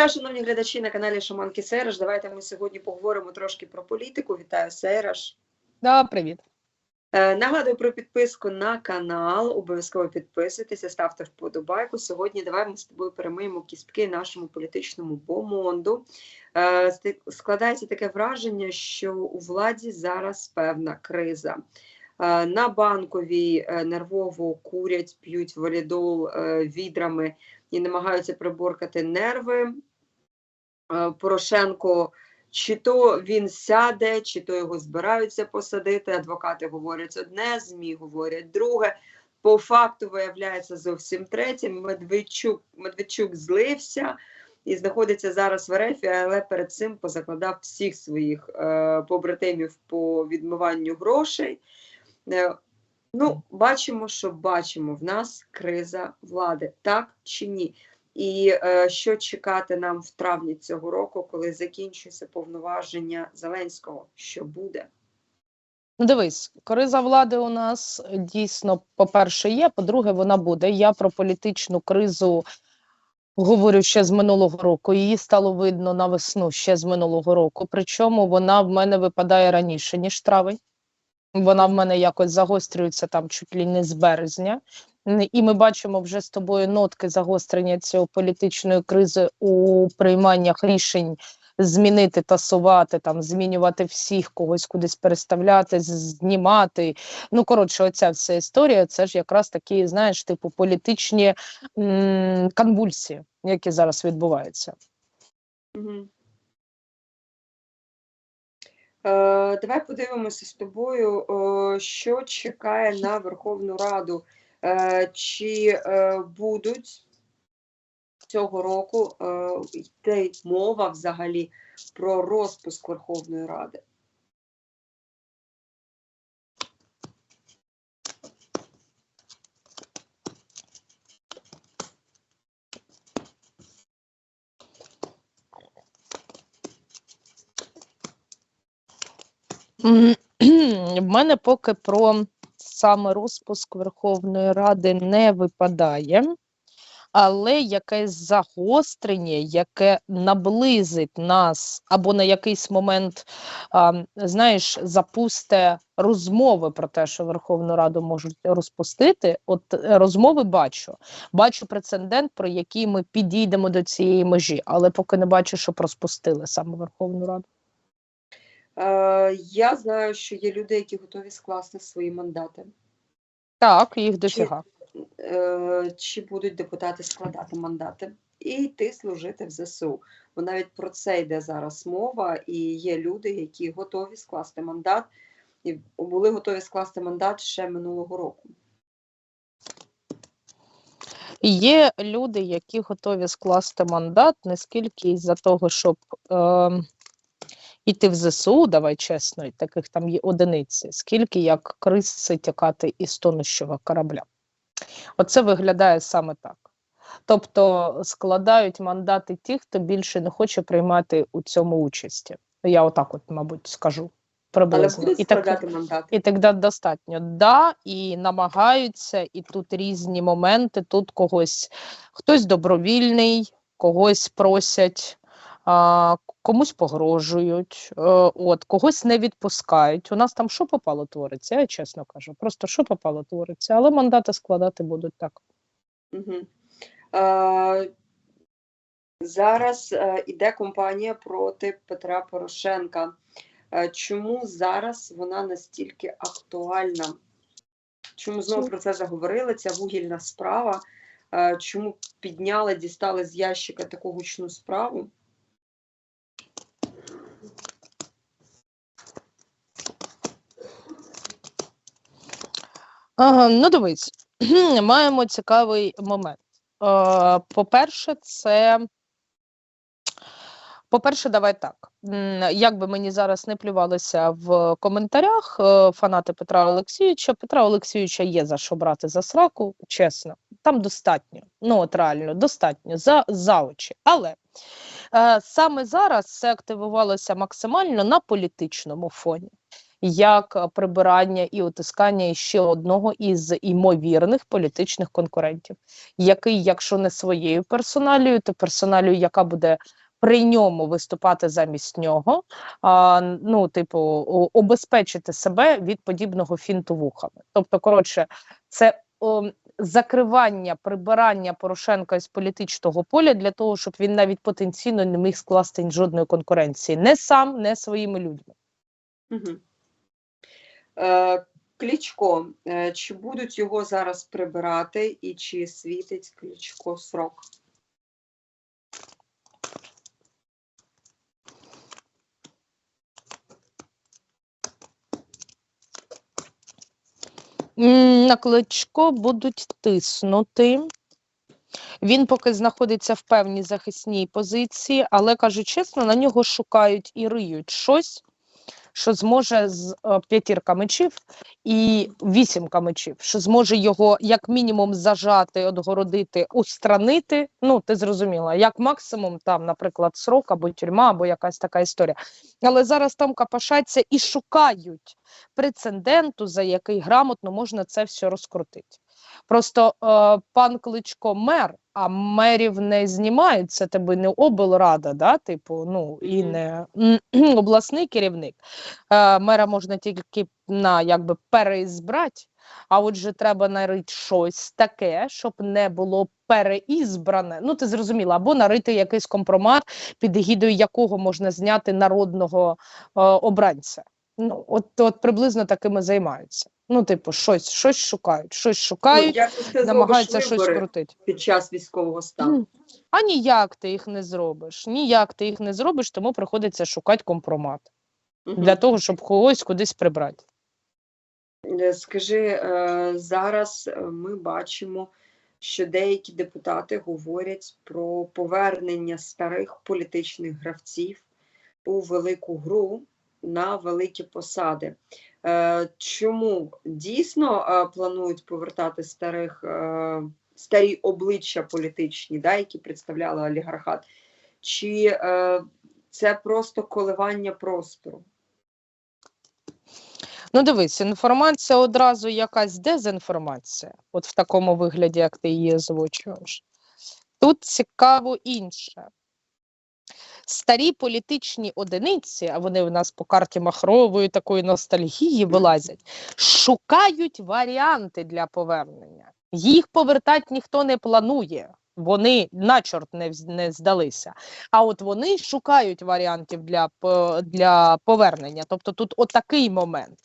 Вітаю, шановні глядачі на каналі Шаманки Сереш. Давайте ми сьогодні поговоримо трошки про політику. Вітаю Сереш. Да, привіт. Е, Нагадую про підписку на канал. Обов'язково підписуйтеся, ставте вподобайку. Сьогодні давай ми з тобою перемиємо кістки нашому політичному бомонду. Е, Складається таке враження, що у владі зараз певна криза. Е, На банковій нервово курять, п'ють валідол відрами і намагаються приборкати нерви. Е, Порошенко чи то він сяде, чи то його збираються посадити. Адвокати говорять одне, ЗМІ говорять друге. По факту виявляється зовсім третє. Медведчук, Медведчук злився і знаходиться зараз в РФ, але перед цим позакладав всіх своїх е, побратимів по відмиванню грошей. Е, ну, бачимо, що бачимо. В нас криза влади, так чи ні? І е, що чекати нам в травні цього року, коли закінчується повноваження Зеленського? Що буде? Ну, дивись, криза влади у нас дійсно, по-перше, є, по-друге, вона буде. Я про політичну кризу говорю ще з минулого року. Її стало видно на весну ще з минулого року. Причому вона в мене випадає раніше, ніж травень. Вона в мене якось загострюється там чуть ли не з березня. І ми бачимо вже з тобою нотки загострення цієї політичної кризи у прийманнях рішень змінити, тасувати, там, змінювати всіх, когось кудись переставляти, знімати. Ну, коротше, оця вся історія, це ж якраз такі, знаєш, типу політичні м- конвульсії, які зараз відбуваються. Угу. Е, давай подивимося з тобою, е, що чекає на Верховну Раду. Е, чи будуть цього року йти мова взагалі про розпуск Верховної Ради? В мене поки про саме розпуск Верховної Ради не випадає, але якесь загострення, яке наблизить нас або на якийсь момент, а, знаєш, запусте розмови про те, що Верховну Раду можуть розпустити. От е, розмови бачу. Бачу прецедент, про який ми підійдемо до цієї межі, але поки не бачу, щоб розпустили саме Верховну Раду. Е, я знаю, що є люди, які готові скласти свої мандати. Так, їх дофіга. Е, чи будуть депутати складати мандати і йти служити в ЗСУ. Бо навіть про це йде зараз мова, і є люди, які готові скласти мандат, і були готові скласти мандат ще минулого року. Є люди, які готові скласти мандат не скільки із-за того, щоб е, іти в ЗСУ, давай чесно, і таких там є одиниці, скільки як криси тікати із тонущого корабля. Оце виглядає саме так. Тобто складають мандати ті, хто більше не хоче приймати у цьому участі. Я отак, от, мабуть, скажу Але приблизно. будуть І так, мандати. і тоді достатньо. Да, і намагаються, і тут різні моменти. Тут когось хтось добровільний, когось просять, комусь погрожують, е, от, когось не відпускають. У нас там що попало твориться, я чесно кажу. Просто що попало твориться, але мандати складати будуть так. Зараз е, іде кампанія проти Петра Порошенка. Е, чому зараз вона настільки актуальна? Чому знову про це заговорили? Ця вугільна справа. Чому підняли, дістали з ящика таку гучну справу? Ну дивись, маємо цікавий момент. Е, по-перше, це. По-перше, давай так. Як би мені зараз не плювалися в коментарях е, фанати Петра Олексійовича, Петра Олексійовича є за що брати за сраку, чесно. Там достатньо. Ну, от реально, достатньо за, за очі. Але е, саме зараз це активувалося максимально на політичному фоні. Як е, прибирання і утискання ще одного із ймовірних політичних конкурентів, який, якщо не своєю персоналією, то персоналією, яка буде при ньому виступати замість нього, а, ну, типу, обезпечити себе від подібного фінту вухами. Тобто, коротше, це о, закривання, прибирання Порошенка із політичного поля для того, щоб він навіть потенційно не міг скласти жодної конкуренції, не сам, не своїми людьми. Угу. Е, Кличко, е, чи будуть його зараз прибирати і чи світить Кличко срок? На кличко будуть тиснути. Він поки знаходиться в певній захисній позиції, але кажу чесно, на нього шукають і риють щось, що зможе з е, п'ятірка мечів і вісімка мечів, що зможе його як мінімум зажати, отгородити, устранити. Ну, ти зрозуміла, як максимум там, наприклад, срок або тюрма, або якась така історія. Але зараз там капашаться і шукають прецеденту, за який грамотно можна це все розкрутити. Просто е, пан Кличко мер, а мерів не знімають, це тебе не облрада, да, типу, ну і не обласний керівник. Е, мера можна тільки на якби переізбрати, а отже, треба нарити щось таке, щоб не було переізбране. Ну, ти зрозуміла, або нарити якийсь компромат, під егідою якого можна зняти народного е, обранця. Ну, от, от приблизно такими займаються. Ну, типу, щось, щось шукають, щось Ну, шукають, зробиш намагаються щось крутити. під час військового стану? А ніяк ти їх не зробиш. Ніяк ти їх не зробиш, тому приходиться шукати компромат Мгм. для того, щоб когось кудись прибрати. Е, Скажи, е, зараз е, ми бачимо, що деякі депутати говорять про повернення старих політичних гравців у велику гру на великі посади. Е, Чому дійсно е, планують повертати старих, е, старі обличчя політичні, да, які представляли олігархат? Чи це просто коливання простору? Ну, дивись, інформація одразу якась дезінформація, от в такому вигляді, як ти її озвучуєш. Тут цікаво інше. Старі політичні одиниці, а вони в нас по карті махрової такої ностальгії вилазять, шукають варіанти для повернення. Їх повертати ніхто не планує. Вони на чорт не, не здалися. А от вони шукають варіантів для, для повернення. Тобто тут отакий момент.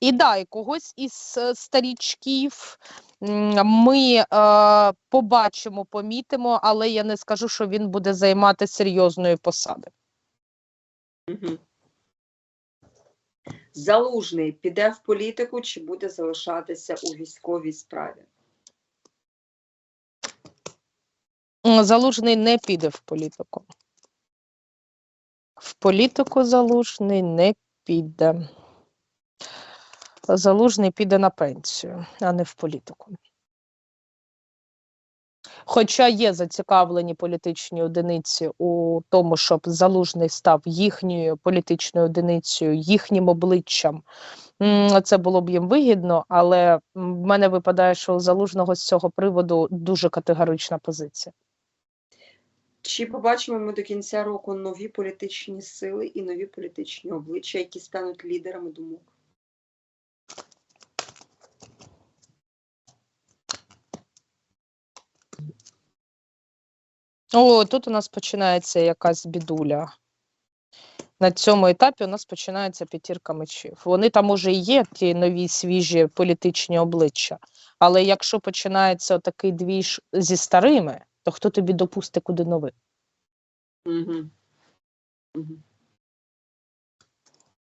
І да, і когось із е, старічків ми е, побачимо, помітимо, але я не скажу, що він буде займати серйозної посади. Залужний піде в політику чи буде залишатися у військовій справі? Залужний не піде в політику. В політику залужний не піде. Залужний піде на пенсію, а не в політику. Хоча є зацікавлені політичні одиниці у тому, щоб залужний став їхньою політичною одиницею, їхнім обличчям, це було б їм вигідно, але в мене випадає, що у залужного з цього приводу дуже категорична позиція. Чи побачимо ми до кінця року нові політичні сили і нові політичні обличчя, які стануть лідерами думок? О, тут у нас починається якась бідуля. На цьому етапі у нас починається п'ятірка мечів. Вони там уже і є, ті нові свіжі політичні обличчя. Але якщо починається такий двіж зі старими, то хто тобі допустить куди нових? Угу. Угу.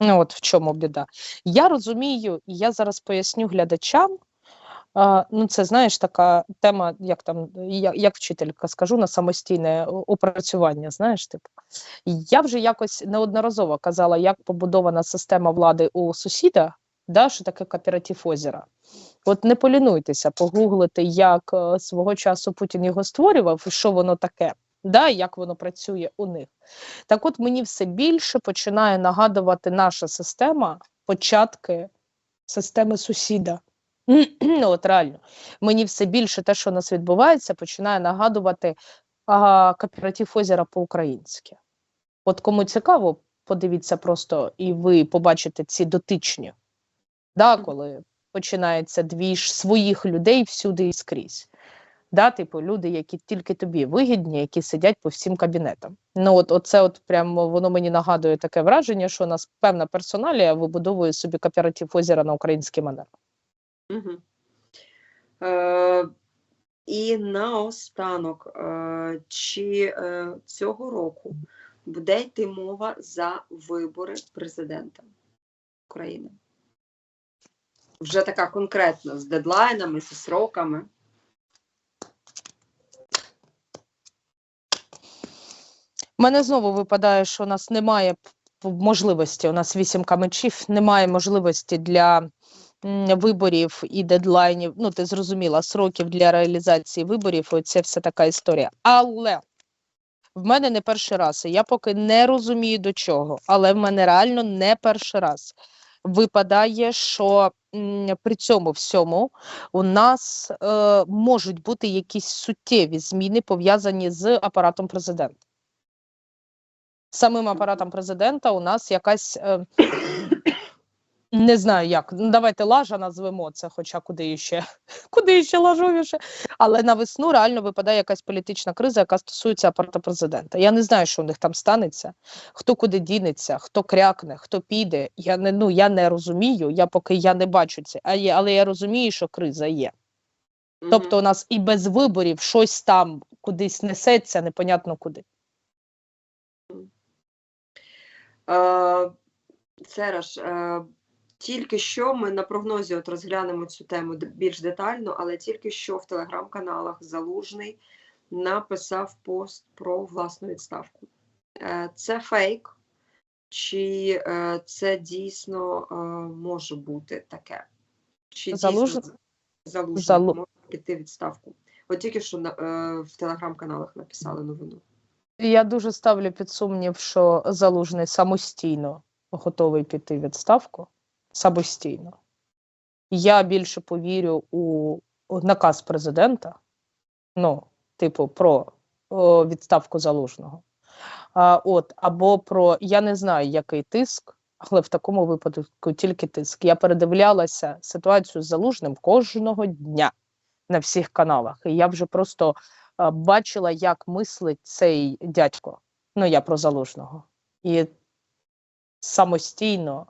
Ну, от в чому біда. Я розумію, і я зараз поясню глядачам. Ну, це знаєш така тема, як там, як, як вчителька скажу, на самостійне опрацювання. Знаєш, типу. Я вже якось неодноразово казала, як побудована система влади у сусіда, да, що таке кооператив озера. От не полінуйтеся, погуглити, як е, свого часу Путін його створював і що воно таке, да, як воно працює у них. Так от мені все більше починає нагадувати наша система початки системи сусіда. От реально, мені все більше те, що у нас відбувається, починає нагадувати а, кооператив озера по-українськи. От кому цікаво, подивіться просто, і ви побачите ці дотичні, да, коли починається двіж своїх людей всюди і скрізь. Да, типу, люди, які тільки тобі вигідні, які сидять по всім кабінетам. Ну, от оце от прямо воно мені нагадує таке враження, що у нас певна персоналія вибудовує собі кооператив озера на український манер. Угу. Е, і наостанок, е, чи е, цього року буде йти мова за вибори президента України? Вже така конкретна, з дедлайнами, зі сроками. У мене знову випадає, що у нас немає можливості. У нас вісімка мечів, немає можливості для виборів і дедлайнів. Ну, ти зрозуміла, сроків для реалізації виборів. і Це все така історія. Але в мене не перший раз. і Я поки не розумію до чого, але в мене реально не перший раз. Випадає, що при цьому всьому у нас е, можуть бути якісь суттєві зміни пов'язані з апаратом президента самим апаратом президента у нас якась е, не знаю як. Ну, давайте лажа назвемо це, хоча куди ще, куди ще лажовіше. Але на весну реально випадає якась політична криза, яка стосується апарату президента. Я не знаю, що у них там станеться, хто куди дінеться, хто крякне, хто піде. Я не ну я не розумію. Я поки я не бачу це, але я розумію, що криза є. Тобто, у нас і без виборів щось там кудись несеться, непонятно куди. Е, Сераж, е, тільки що ми на прогнозі от розглянемо цю тему більш детально, але тільки що в телеграм-каналах Залужний написав пост про власну відставку. Е, Це фейк, чи е, це дійсно е, може бути таке? Чи Залуж- дійсно Залужний Залу- може піти відставку? От тільки що в телеграм-каналах написали новину. Я дуже ставлю під сумнів, що залужний самостійно готовий піти відставку. Самостійно. Я більше повірю у наказ президента, ну, типу, про о, відставку залужного. А, от, або про я не знаю, який тиск, але в такому випадку тільки тиск. Я передивлялася ситуацію з залужним кожного дня на всіх каналах. І я вже просто а, бачила, як мислить цей дядько. Ну, я про залужного. І самостійно,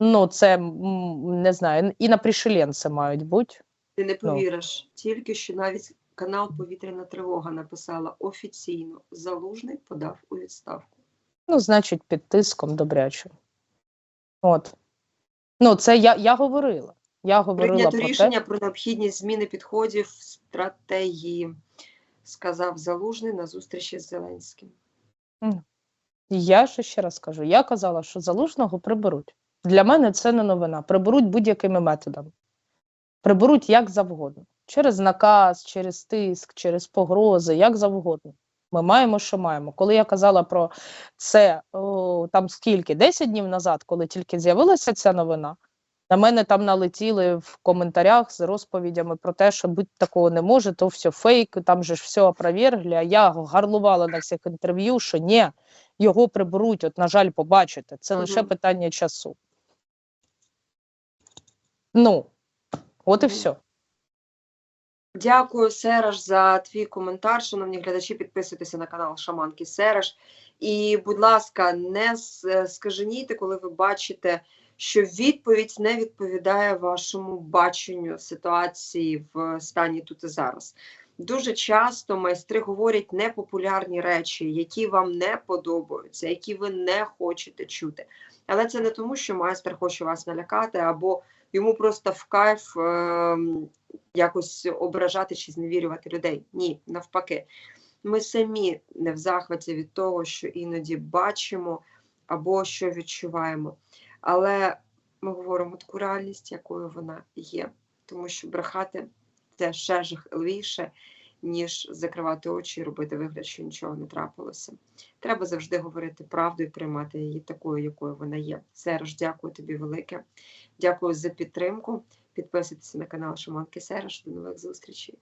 ну, це не знаю, і на пришеленці мають бути. Ти не Ну. повіриш, тільки що навіть канал Повітряна тривога написала офіційно Залужний подав у відставку. Ну, значить, під тиском добрячим. От. Ну, це я, я говорила. Я говорила Прийнято про рішення те. про необхідність зміни підходів стратегії, сказав Залужний на зустрічі з Зеленським. Я ще ще раз кажу: я казала, що залужного приберуть. Для мене це не новина. Приберуть будь-якими методами. Приберуть як завгодно. Через наказ, через тиск, через погрози, як завгодно. Ми маємо, що маємо. Коли я казала про це о, там скільки, 10 днів назад, коли тільки з'явилася ця новина, на мене там налетіли в коментарях з розповідями про те, що будь такого не може, то все фейк, там же ж все опровергли. А я гарлувала на всіх інтерв'ю, що ні, його приберуть. От, на жаль, побачите. Це лише питання часу. Ну, от і все. Дякую, Сераж, за твій коментар. Шановні глядачі, підписуйтеся на канал Шаманки Сераж. І, будь ласка, не с- скаженійте, коли ви бачите, що відповідь не відповідає вашому баченню ситуації в стані тут і зараз. Дуже часто майстри говорять непопулярні речі, які вам не подобаються, які ви не хочете чути. Але це не тому, що майстер хоче вас налякати, або йому просто в кайф е, якось ображати чи зневірювати людей. Ні, навпаки. Ми самі не в захваті від того, що іноді бачимо або що відчуваємо. Але ми говоримо таку реальність, якою вона є. Тому що брехати це ще жахливіше. Ніж закривати очі і робити вигляд, що нічого не трапилося. Треба завжди говорити правду і приймати її такою, якою вона є. Сереж, дякую тобі велике. Дякую за підтримку. Підписуйтесь на канал Шаманки Сереж. До нових зустрічей.